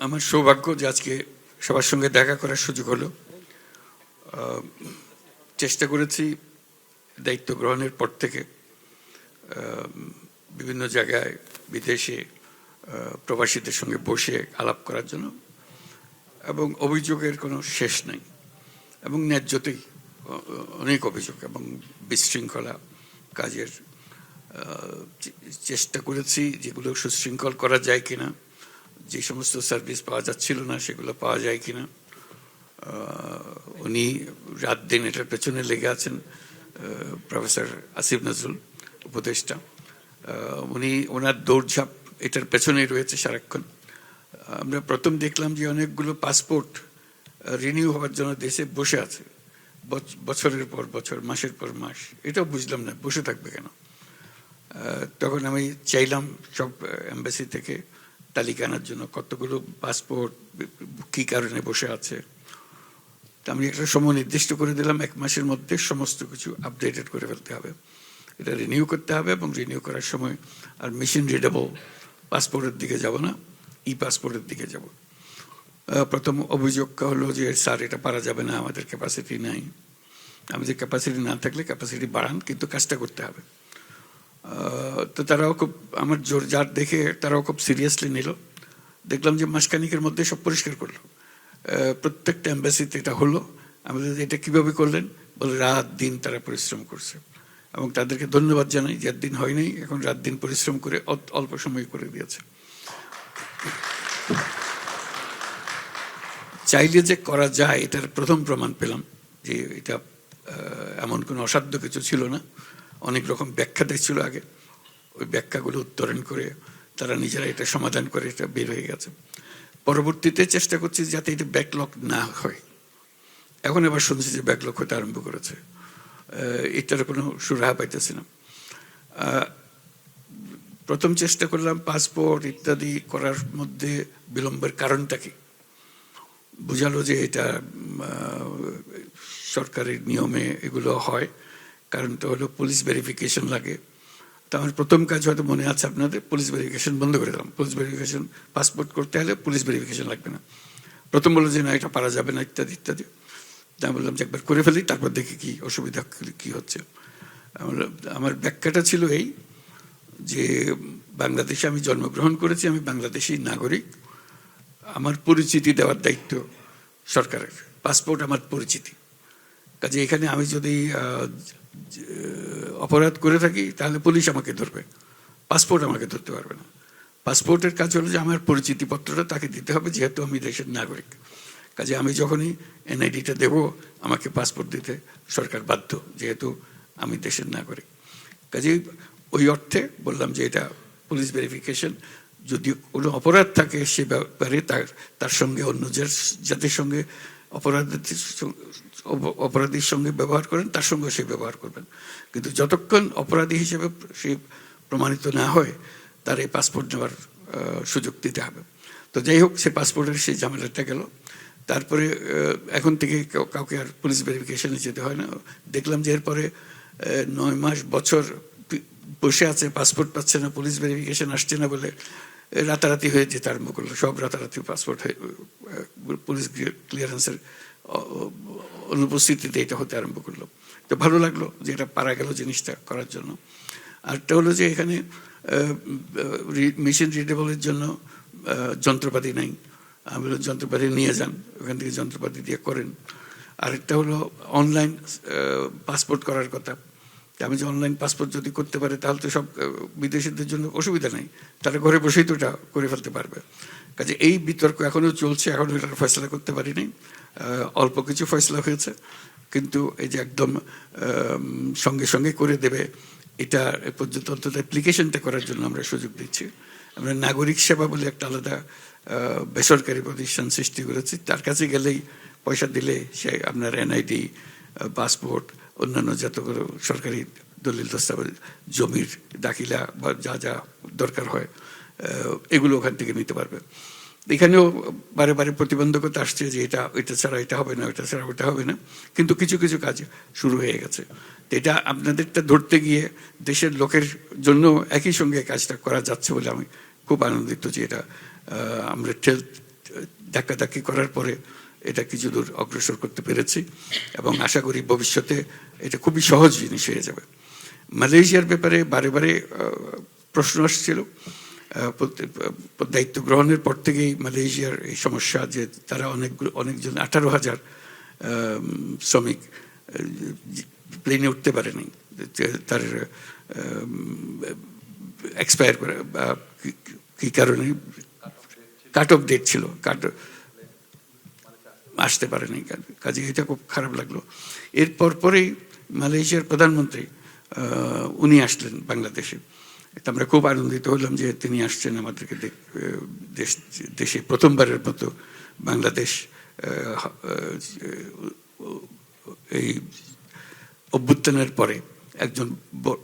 আমার সৌভাগ্য যে আজকে সবার সঙ্গে দেখা করার সুযোগ হলো। চেষ্টা করেছি দায়িত্ব গ্রহণের পর থেকে বিভিন্ন জায়গায় বিদেশে প্রবাসীদের সঙ্গে বসে আলাপ করার জন্য এবং অভিযোগের কোনো শেষ নেই এবং ন্যায্যতেই অনেক অভিযোগ এবং বিশৃঙ্খলা কাজের চেষ্টা করেছি যেগুলো সুশৃঙ্খল করা যায় কিনা। যে সমস্ত সার্ভিস পাওয়া যাচ্ছিল না, সেগুলো পাওয়া যায় কিনা উনি রাত দিন এটার পেছনে লেগে আছেন প্রফেসর আসিফ নজরুল উপদেষ্টা। উনি ওনার দৌড়ঝাঁপ এটার পেছনেই রয়েছে সারাক্ষণ। আমরা প্রথম দেখলাম যে অনেকগুলো পাসপোর্ট রিনিউ হওয়ার জন্য দেশে বসে আছে। বছ- বছরের পর বছর, মাসের পর মাস, এটাও বুঝলাম না, বসে থাকবে কেন? তখন আমি চাইলাম সব এম্বাসি থেকে তালিকা আনার জন্য কতগুলো পাসপোর্ট কী কারণে বসে আছে? তা আমি একটা সময় নির্দিষ্ট করে দিলাম, এক মাসের মধ্যে সমস্ত কিছু আপডেটেড করে ফেলতে হবে। এটা রিনিউ করতে হবে এবং রিনিউ করার সময় আর মেশিন রিডেবল পাসপোর্টের দিকে যাব না ই পাসপোর্টের দিকে যাব। প্রথম অভিযোগ হলো যে, স্যার, এটা পারা যাবে না, আমাদের ক্যাপাসিটি নাই। আমি যে ক্যাপাসিটি না থাকলে ক্যাপাসিটি বাড়ান, কিন্তু কাজটা করতে হবে। তো তারাও খুব আমার জোর যার দেখে তারাও খুব সিরিয়াসলি নিল। দেখলাম যে মাসখানিকের মধ্যে সব পরিষ্কার করল। প্রত্যেকটা এম্বাসিতে এটা হলো। আমি বললাম, এটা কীভাবে করলেন? বলে রাত দিন তারা পরিশ্রম করছে। এবং তাদেরকে ধন্যবাদ জানাই যে দিন হয়নি এখন রাত দিন পরিশ্রম করে অল্প সময় করে দিয়েছে। চাইলে যে করা যায় এটার প্রথম প্রমাণ পেলাম যে এটা এমন কোনো অসাধ্য কিছু ছিল না। অনেক রকম ব্যাখ্যা দেখছিল আগে। ওই ব্যাখ্যাগুলো উত্তরণ করে তারা নিজেরা এটা সমাধান করে এটা বের হয়ে গেছে। পরবর্তীতে চেষ্টা করছি যাতে এটা ব্যাকলগ না হয়। এখন এবার শুনছি যে ব্যাকলগ হতে আরম্ভ করেছে। এটার কোনো সুরাহা পাইতেছি না প্রথম চেষ্টা করলাম পাসপোর্ট ইত্যাদি করার মধ্যে বিলম্বের কারণটা কি? বোঝালো যে এটা সরকারের নিয়মে এগুলো হয়। কারণটা হলো পুলিশ ভেরিফিকেশন লাগে। তো আমার প্রথম কাজ হয়তো মনে আছে আপনাদের পুলিশ ভেরিফিকেশন বন্ধ করে দিলাম। পুলিশ ভেরিফিকেশন পাসপোর্ট করতে হলে পুলিশ ভেরিফিকেশন লাগবে না। প্রথম বলল যে, না, এটা পারা যাবে না, ইত্যাদি ইত্যাদি। তা আমি বললাম যে, একবার করে ফেলি, তারপর দেখি কি অসুবিধা কি- হচ্ছে। আমার- ব্যাখ্যাটা ছিল এই যে, বাংলাদেশে আমি জন্মগ্রহণ করেছি, আমি বাংলাদেশি নাগরিক। আমার পরিচিতি দেওয়ার দায়িত্ব সরকারের। পাসপোর্ট আমার পরিচিতি। কাজে এখানে আমি যদি অপরাধ করে থাকি, তাহলে পুলিশ আমাকে ধরবে। পাসপোর্ট আমাকে ধরতে পারবে না। পাসপোর্টের কাজ হলো যে আমার পরিচিতিপত্রটা তাকে দিতে হবে, যেহেতু আমি দেশের নাগরিক। কাজে আমি যখনই এনআইডিটা দেব, আমাকে পাসপোর্ট দিতে সরকার বাধ্য, যেহেতু আমি দেশের নাগরিক। কাজে ওই অর্থে বললাম যে এটা পুলিশ ভেরিফিকেশন যদি কোনো অপরাধ থাকে সে ব্যাপারে তার তার সঙ্গে অন্য যাদের সঙ্গে অপরাধের অপরাধীর সঙ্গে ব্যবহার করেন, তার সঙ্গে সে ব্যবহার করবেন। কিন্তু যতক্ষণ অপরাধী হিসেবে সে প্রমাণিত না হয়, তার এই পাসপোর্ট নেওয়ার সুযোগ দিতে হবে। তো যাই হোক, সে পাসপোর্টের সেই ঝামেলাটা গেল। তারপরে এখন থেকে কাউকে আর পুলিশ ভেরিফিকেশনে যেতে হয় না। দেখলাম যে এরপরে নয় মাস, বছর বসে আছে, পাসপোর্ট পাচ্ছে না, পুলিশ ভেরিফিকেশন আসছে না বলে রাতারাতি হয়ে যেতে আরম্ভ করল। সব রাতারাতি পাসপোর্ট হয়ে পুলিশ ক্লিয়ারেন্সের অনুপস্থিতিতে এটা হতে আরম্ভ করল। তো ভালো লাগল যে এটা পারা গেল জিনিসটা করার জন্য। আরেকটা হলো যে এখানে মেশিন রিডেবলের জন্য যন্ত্রপাতি নাই। আমি যন্ত্রপাতি নিয়ে যান, ওখান থেকে যন্ত্রপাতি দিয়ে করেন। আরেকটা হলো অনলাইন পাসপোর্ট করার কথা। আমি যে অনলাইন পাসপোর্ট যদি করতে পারে, তাহলে তো সব বিদেশিদের জন্য অসুবিধা নেই। তারা ঘরে বসেই তো এটা করে ফেলতে পারবে। কাজে এই বিতর্ক এখনও চলছে এখনও এটার ফয়সলা করতে পারিনি। অল্প কিছু ফয়সলা হয়েছে, কিন্তু এই যে একদম সঙ্গে সঙ্গে করে দেবে, এটা পর্যন্ত অন্তত অ্যাপ্লিকেশনটা করার জন্য আমরা সুযোগ দিচ্ছি। আমরা নাগরিক সেবা বলে একটা আলাদা বেসরকারি প্রতিষ্ঠান সৃষ্টি করেছি। তার কাছে গেলেই পয়সা দিলে সে আপনার এনআইডি পাসপোর্ট অন্যান্য যতগুলো সরকারি দলিল দস্তাবেজ, জমির দাখিলা বা যা যা দরকার হয় এগুলো ওখান থেকে নিতে পারবে। এখানেও বারে বারে প্রতিবন্ধকতা আসছে যে এটা এটা ছাড়া এটা হবে না এটা ছাড়া ওটা হবে না। কিন্তু কিছু কিছু কাজ শুরু হয়ে গেছে। তো এটা আপনাদেরটা ধরতে গিয়ে দেশের লোকের জন্য একই সঙ্গে কাজটা করা যাচ্ছে বলে আমি খুব আনন্দিত যে এটা আমরা ঠেল, ধাক্কাধাক্কি করার পরে এটা কিছু দূর অগ্রসর করতে পেরেছি এবং আশা করি ভবিষ্যতে এটা খুবই সহজ জিনিস হয়ে যাবে। মালয়েশিয়ার ব্যাপারে বারে বারে প্রশ্ন আসছিল। দায়িত্ব গ্রহণের পর থেকেই মালয়েশিয়ার এই সমস্যা যে তারা অনেকগুলো অনেকজন আঠারো হাজার শ্রমিক প্লেনে উঠতে পারেনি। তার এক্সপায়ার করে, বা কি- কারণে? কাট অফ ডেট ছিল কাট আসতে পারেনি, কাজে এটা খুব খারাপ লাগল। এরপর পরেই মালয়েশিয়ার প্রধানমন্ত্রী উনি আসলেন বাংলাদেশে। আমরা খুব আনন্দিত হলাম যে তিনি আসছেন আমাদেরকে দেশ দেশে প্রথমবারের মতো বাংলাদেশ এই অভ্যুত্থানের পরে একজন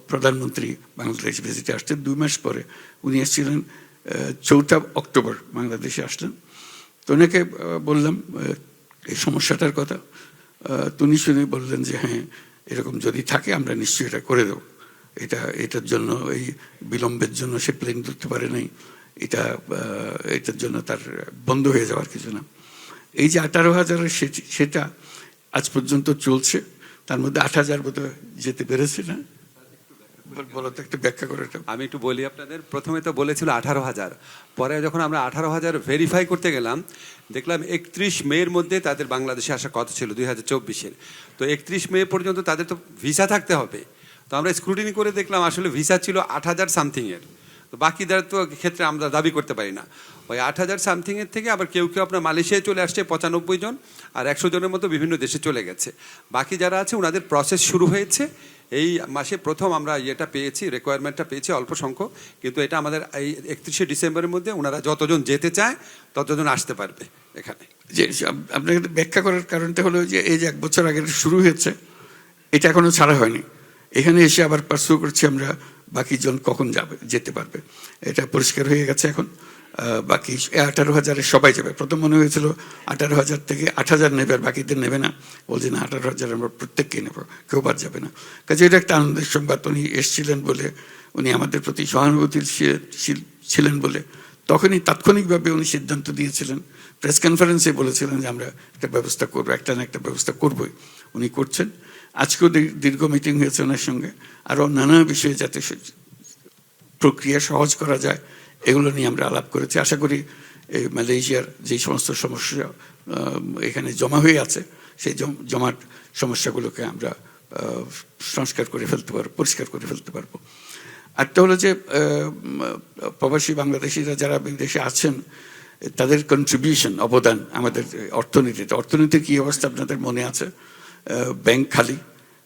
প্রধানমন্ত্রী বাংলাদেশ ভিজিটে আসছেন। দুই মাস পরে উনি এসেছিলেন চৌঠা অক্টোবর বাংলাদেশে আসলেন। তো ওনাকে বললাম এই সমস্যাটার কথা। আহ, তো উনি শুনে বললেন যে হ্যাঁ এরকম যদি থাকে আমরা নিশ্চয়ই এটা করে দেবো। এটা, এটার জন্য এই বিলম্বের জন্য সে প্লেন ধরতে পারে নাই। এটা এটার জন্য তার বন্ধ হয়ে যাওয়ার কিছু না। এই যে আঠারো হাজারের সেটি- আজ পর্যন্ত চলছে। তার মধ্যে আট হাজার বোধহয় যেতে পেরেছে না? বল- বলো তো, একটু ব্যাখ্যা করে আমি একটু বলি আপনাদের। প্রথমে তো বলেছিল আঠারো হাজার। পরে যখন আমরা আঠারো হাজার ভেরিফাই করতে গেলাম, দেখলাম একত্রিশ মের মধ্যে তাদের বাংলাদেশে আসার কথা ছিল দুই হাজার চব্বিশের। তো একত্রিশ মে পর্যন্ত তাদের তো ভিসা থাকতে হবে। তো আমরা স্ক্রুটিনি করে দেখলাম আসলে ভিসা ছিল আট হাজার সামথিংয়ের তো বাকিদের তো ক্ষেত্রে আমরা দাবি করতে পারি না। ওই আট হাজার সামথিংয়ের থেকে আবার কেউ কেউ আপনার মালয়েশিয়ায় চলে আসছে, পঁচানব্বই জন, আর একশো জনের মতো বিভিন্ন দেশে চলে গেছে। বাকি যারা আছে, ওনাদের প্রসেস শুরু হয়েছে। এই মাসে প্রথম আমরা ইয়েটা পেয়েছি রিকোয়ারমেন্টটা পেয়েছি অল্প সংখ্যক। কিন্তু এটা আমাদের এই একত্রিশে ডিসেম্বরের মধ্যে ওনারা যতজন যেতে চায়, ততজন আসতে পারবে এখানে। যে আপনাকে ব্যাখ্যা করার কারণটা হলো যে এই যে এক বছর আগে শুরু হয়েছে, এটা এখনও ছাড়া হয়নি। এখানে এসে আবার পার্সু করছি আমরা, বাকি জন কখন যাবে, যেতে পারবে। এটা পরিষ্কার হয়ে গেছে এখন। বাকি আঠারো হাজারে সবাই যাবে। প্রথম মনে হয়েছিল আঠারো হাজার থেকে আট হাজার নেবে আর বাকিদের নেবে না। বলছে, না, আঠারো হাজার আমরা প্রত্যেককে নেব, কেউ বাদ যাবে না। কাজে এটা একটা আনন্দের সংবাদ। উনি এসছিলেন বলে, উনি আমাদের প্রতি সহানুভূতির ছিলেন বলে। তখনই তাৎক্ষণিকভাবে উনি সিদ্ধান্ত দিয়েছিলেন। প্রেস কনফারেন্সে বলেছিলেন যে, আমরা একটা ব্যবস্থা করব, একটা না একটা ব্যবস্থা করবই। উনি করছেন। আজকেও দীর- দীর্ঘ মিটিং হয়েছে ওনার সঙ্গে। আরও নানা বিষয়ে যাতে প্রক্রিয়া সহজ করা যায়, এগুলো নিয়ে আমরা আলাপ করেছি। আশা করি এই মালয়েশিয়ার যে সমস্ত সমস্যা এখানে জমা হয়ে আছে, সেই জম- জমাট সমস্যাগুলোকে আমরা সংস্কার করে ফেলতে পারব, পরিষ্কার করে ফেলতে পারব। আরেকটা হলো যে প্রবাসী বাংলাদেশিরা যারা বিদেশে আছেন, তাদের কন্ট্রিবিউশন অবদান আমাদের অর্থনীতিতে। অর্থনীতির কী অবস্থা আপনাদের মনে আছে? ব্যাংক খালি,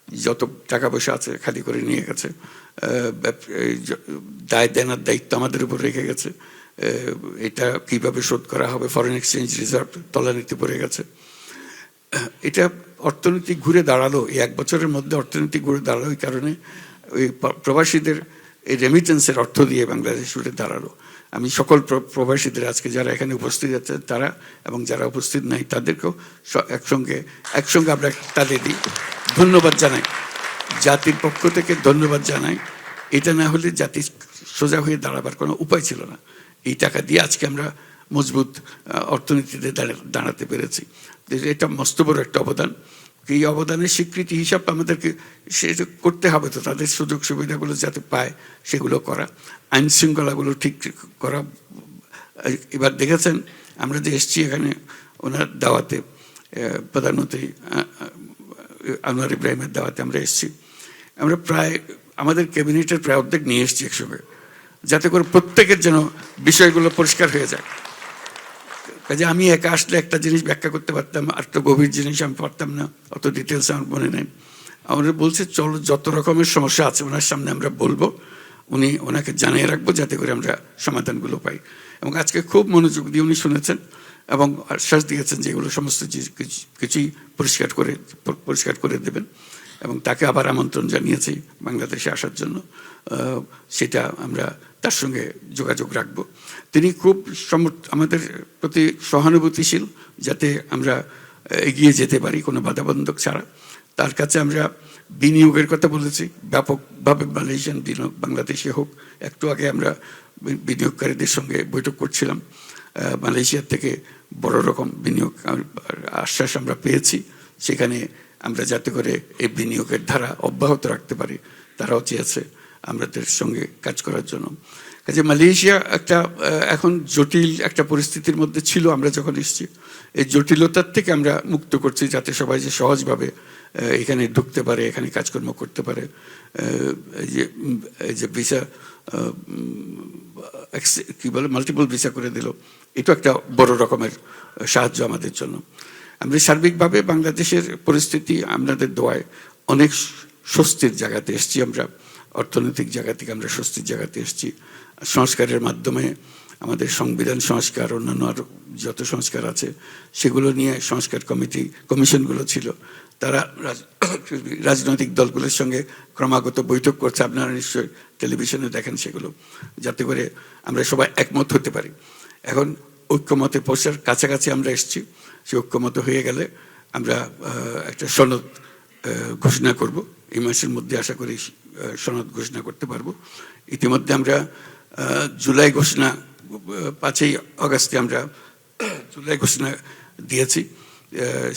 যত টাকা পয়সা আছে খালি করে নিয়ে গেছে। দায় দেনার দায়িত্ব আমাদের উপর রেখে গেছে। এটা কীভাবে শোধ করা হবে? ফরেন এক্সচেঞ্জ রিজার্ভ তলানিতে পড়ে গেছে। এটা অর্থনীতি ঘুরে দাঁড়াল। এই এক বছরের মধ্যে অর্থনীতি ঘুরে দাঁড়াল। এই কারণে ওই প্রবাসীদের এই রেমিটেন্সের অর্থ দিয়ে বাংলাদেশ ঘুরে দাঁড়াল। আমি সকল প্র- প্রবাসীদের আজকে যারা এখানে উপস্থিত আছে, তারা এবং যারা উপস্থিত নাই, তাদেরকেও একসঙ্গে একসঙ্গে আমরা তাদের দিই। ধন্যবাদ জানাই। জাতির পক্ষ থেকে ধন্যবাদ জানাই। এটা না হলে জাতি সোজা হয়ে দাঁড়াবার কোনো উপায় ছিল না। এই টাকা দিয়ে আজকে আমরা মজবুত অর্থনীতিতে দাঁড়াতে পেরেছি। এটা মস্ত বড় একটা অবদান। এই অবদানের স্বীকৃতি হিসাব আমাদেরকে সেটা করতে হবে তো, তাদের সুযোগ সুবিধাগুলো যাতে পায় সেগুলো করা। আইন শৃঙ্খলাগুলো ঠিক করা। এবার দেখেছেন, আমরা যে এসছি এখানে ওনার দাওয়াতে প্রধানমন্ত্রী আনোয়ার ইব্রাহিমের দাওয়াতে আমরা এসেছি। আমরা প্রায়, আমাদের ক্যাবিনেটের প্রায় অর্ধেক নিয়ে এসেছি একসঙ্গে, যাতে করে প্রত্যেকের যেন বিষয়গুলো পরিষ্কার হয়ে যায়। কাজে আমি একা আসলে একটা জিনিস ব্যাখ্যা করতে পারতাম, আর তো গভীর জিনিস আমি পারতাম না, অত ডিটেলস আমার মনে নেই। আমরা বলছে, চলো, যত রকমের সমস্যা আছে ওনার সামনে আমরা বলব, উনি ওনাকে জানিয়ে রাখব, যাতে করে আমরা সমাধানগুলো পাই। এবং আজকে খুব মনোযোগ দিয়ে উনি শুনেছেন এবং আশ্বাস দিয়েছেন যে এগুলো সমস্ত কিছুই পরিষ্কার করে পরিষ্কার করে দেবেন। এবং তাকে আবার আমন্ত্রণ জানিয়েছি বাংলাদেশে আসার জন্য। সেটা আমরা তার সঙ্গে যোগাযোগ রাখব। তিনি খুব আমাদের প্রতি সহানুভূতিশীল, যাতে আমরা এগিয়ে যেতে পারি কোনো বাধাবন্ধক ছাড়া। তার কাছে আমরা বিনিয়োগের কথা বলেছি, ব্যাপকভাবে মালয়েশিয়ান বিনিয়োগ বাংলাদেশে হোক। একটু আগে আমরা বিনিয়োগকারীদের সঙ্গে বৈঠক করছিলাম। মালয়েশিয়ার থেকে বড় রকম বিনিয়োগ আশ্বাস আমরা পেয়েছি। সেখানে আমরা যাতে করে এই বিনিয়োগের ধারা অব্যাহত রাখতে পারি, তারাও চেয়েছে। আমাদের সঙ্গে কাজ করার জন্য। কাজে মালয়েশিয়া একটা এখন জটিল একটা পরিস্থিতির মধ্যে ছিল, আমরা যখন এসেছি, এই জটিলতার থেকে আমরা মুক্ত করছি, যাতে সবাই যে সহজভাবে এখানে ঢুকতে পারে, এখানে কাজকর্ম করতে পারে। যে যে ভিসা কি বলে মাল্টিপল ভিসা করে দিল এটা একটা বড় রকমের সাহায্য আমাদের জন্য। আমরা সার্বিকভাবে বাংলাদেশের পরিস্থিতি আপনাদের দোয়ায় অনেক স্বস্তির জায়গাতে এসেছি আমরা। অর্থনৈতিক জায়গা থেকে আমরা স্বস্তির জায়গাতে এসেছি। সংস্কারের মাধ্যমে আমাদের সংবিধান সংস্কার, অন্যান্য আরও যত সংস্কার আছে, সেগুলো নিয়ে সংস্কার কমিটি, কমিশনগুলো ছিল। তারা রাজ- রাজনৈতিক দলগুলোর সঙ্গে ক্রমাগত বৈঠক করছে। আপনারা নিশ্চয়ই টেলিভিশনে দেখেন সেগুলো, যাতে করে আমরা সবাই একমত হতে পারি। এখন ঐক্যমতে পৌঁছার কাছাকাছি আমরা এসেছি। সে ঐক্যমত হয়ে গেলে আমরা একটা সনদ ঘোষণা করব। এই মাসের মধ্যে আশা করি সনদ ঘোষণা করতে পারব। ইতিমধ্যে আমরা জুলাই ঘোষণা পাঁচই অগাস্টে আমরা জুলাই ঘোষণা দিয়েছি।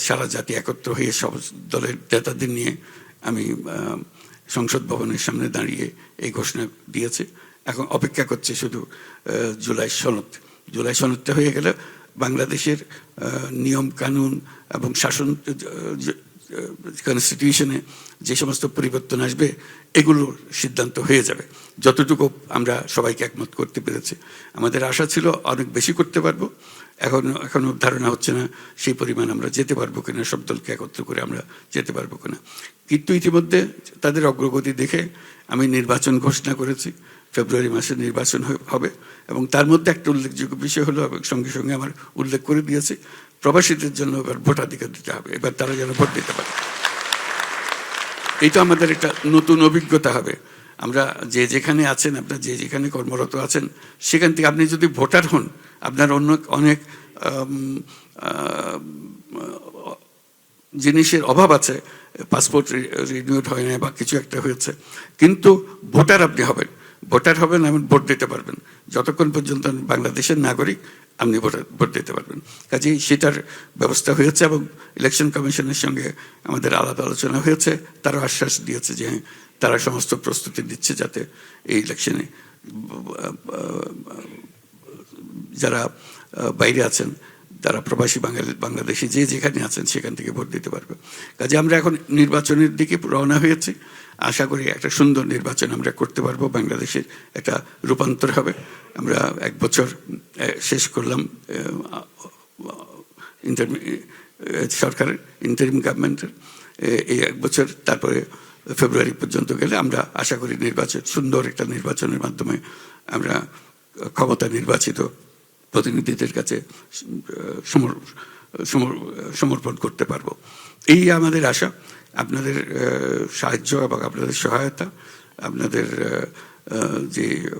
সারা জাতি একত্র হয়ে সব দলের নেতাদের নিয়ে আমি সংসদ ভবনের সামনে দাঁড়িয়ে এই ঘোষণা দিয়েছে। এখন অপেক্ষা করছে শুধু জুলাই সনদ। জুলাই সনদটা হয়ে গেলে বাংলাদেশের নিয়ম কানুন এবং শাসন কনস্টিটিউশনে যে সমস্ত পরিবর্তন আসবে, এগুলোর সিদ্ধান্ত হয়ে যাবে। যতটুকু আমরা সবাইকে একমত করতে পেরেছি। আমাদের আশা ছিল অনেক বেশি করতে পারব। এখন এখনও ধারণা হচ্ছে না সেই পরিমাণ আমরা যেতে পারব কিনা, সব দলকে একত্র করে আমরা যেতে পারব কিনা। কিন্তু ইতিমধ্যে তাদের অগ্রগতি দেখে আমি নির্বাচন ঘোষণা করেছি। ফেব্রুয়ারি মাসে নির্বাচন হবে। এবং তার মধ্যে একটা উল্লেখযোগ্য বিষয় হলো সঙ্গে সঙ্গে আমার উল্লেখ করে দিয়েছি প্রবাসীদের জন্য এবার ভোটাধিকার দিতে হবে, এবার তারা যেন ভোট দিতে পারে। এটা আমাদের একটা নতুন অভিজ্ঞতা হবে। আমরা যে যেখানে আছেন, আপনার যে যেখানে কর্মরত আছেন, সেখান থেকে আপনি যদি ভোটার হন, আপনার অন্য অনেক জিনিসের অভাব আছে, পাসপোর্ট রিনিউড হয় না বা কিছু একটা হয়েছে, কিন্তু ভোটার আপনি হবেন। ভোটার হবেন এবং ভোট দিতে পারবেন। যতক্ষণ পর্যন্ত বাংলাদেশের নাগরিক আপনি ভোট দিতে পারবেন। কাজেই সেটার ব্যবস্থা হয়েছে এবং ইলেকশন কমিশনের সঙ্গে আমাদের আলাদা আলোচনা হয়েছে। তারা আশ্বাস দিয়েছে যে হ্যাঁ, তারা সমস্ত প্রস্তুতি দিচ্ছে যাতে এই ইলেকশনে যারা বাইরে আছেন তারা প্রবাসী বাঙালি বাংলাদেশি যে যেখানে আছেন সেখান থেকে ভোট দিতে পারবে। কাজে আমরা এখন নির্বাচনের দিকে রওনা হয়েছি। আশা করি একটা সুন্দর নির্বাচন আমরা করতে পারব, বাংলাদেশের একটা রূপান্তর হবে। আমরা এক বছর শেষ করলাম ইন্টার সরকারের ইন্টারিম গভর্নমেন্টের এই এক বছর, তারপরে ফেব্রুয়ারি পর্যন্ত গেলে আমরা আশা করি নির্বাচন, সুন্দর একটা নির্বাচনের মাধ্যমে আমরা ক্ষমতা নির্বাচিত প্রতিনিধিদের কাছে সমর্পণ করতে পারব। এই আমাদের আশা। আপনাদের সাহায্য এবং আপনাদের সহায়তা, আপনাদের যে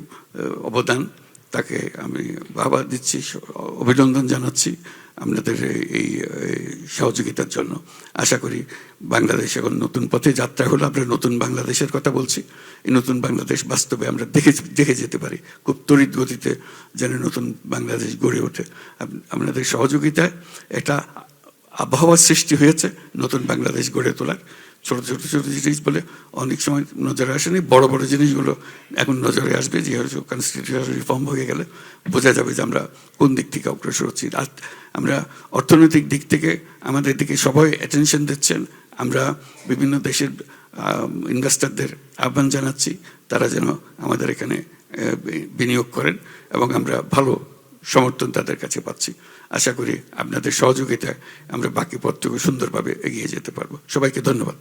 অবদান, তাকে আমি বাবা দিচ্ছি অভিনন্দন জানাচ্ছি আপনাদের এই- সহযোগিতার জন্য। আশা করি বাংলাদেশ এখন নতুন পথে যাত্রা হলো, আমরা নতুন বাংলাদেশের কথা বলছি। এই নতুন বাংলাদেশ বাস্তবে আমরা দেখে দেখে যেতে পারি, খুব তড়িৎ গতিতে যেন নতুন বাংলাদেশ গড়ে ওঠে। আপনাদের সহযোগিতায় একটা আবহাওয়ার সৃষ্টি হয়েছে, নতুন বাংলাদেশ গড়ে তোলার। ছোট ছোট ছোট জিনিস বলে অনেক সময় নজরে আসেনি। বড় বড় জিনিসগুলো এখন নজরে আসবে, যে কনস্টিটিউশন রিফর্ম হয়ে গেলে বোঝা যাবে যে আমরা কোন দিক থেকে অগ্রসর হচ্ছি। আর আমরা অর্থনৈতিক দিক থেকে আমাদের দিকে সবাই অ্যাটেনশন দিচ্ছেন। আমরা বিভিন্ন দেশের ইনভেস্টারদের আহ্বান জানাচ্ছি, তারা যেন আমাদের এখানে বিনিয়োগ করেন এবং আমরা ভালো সমর্থন তাদের কাছে পাচ্ছি। আশা করি আপনাদের সহযোগিতায় আমরা বাকি পথটুকু সুন্দরভাবে এগিয়ে যেতে পারব। সবাইকে ধন্যবাদ।